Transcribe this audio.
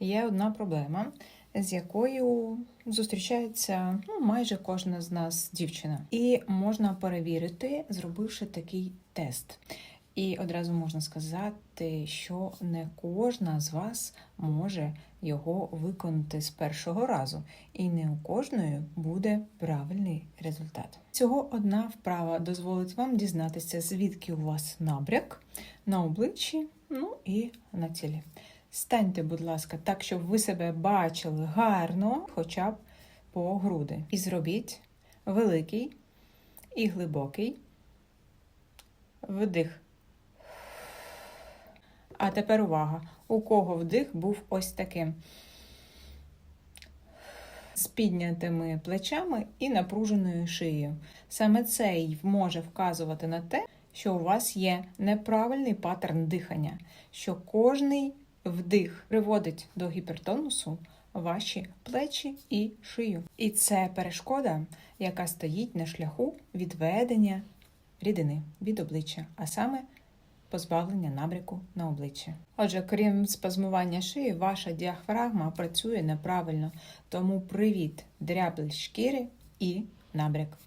є одна проблема, з якою зустрічається ну, майже кожна з нас дівчина. І можна перевірити, зробивши такий тест. І одразу можна сказати, що не кожна з вас може його виконати з першого разу, і не у кожної буде правильний результат. Цього одна вправа дозволить вам дізнатися, звідки у вас набряк на обличчі, ну і на тілі. Станьте, будь ласка, так, щоб ви себе бачили гарно, хоча б по груди. І зробіть великий і глибокий вдих. А тепер увага. У кого вдих був ось таким. З піднятими плечами і напруженою шиєю. Саме це й може вказувати на те, що у вас є неправильний паттерн дихання, що кожний вдих приводить до гіпертонусу ваші плечі і шию. І це перешкода, яка стоїть на шляху відведення рідини від обличчя, а саме позбавлення набряку на обличчі. Отже, крім спазмування шиї, ваша діафрагма працює неправильно, тому привіт дрябль шкіри і набряк.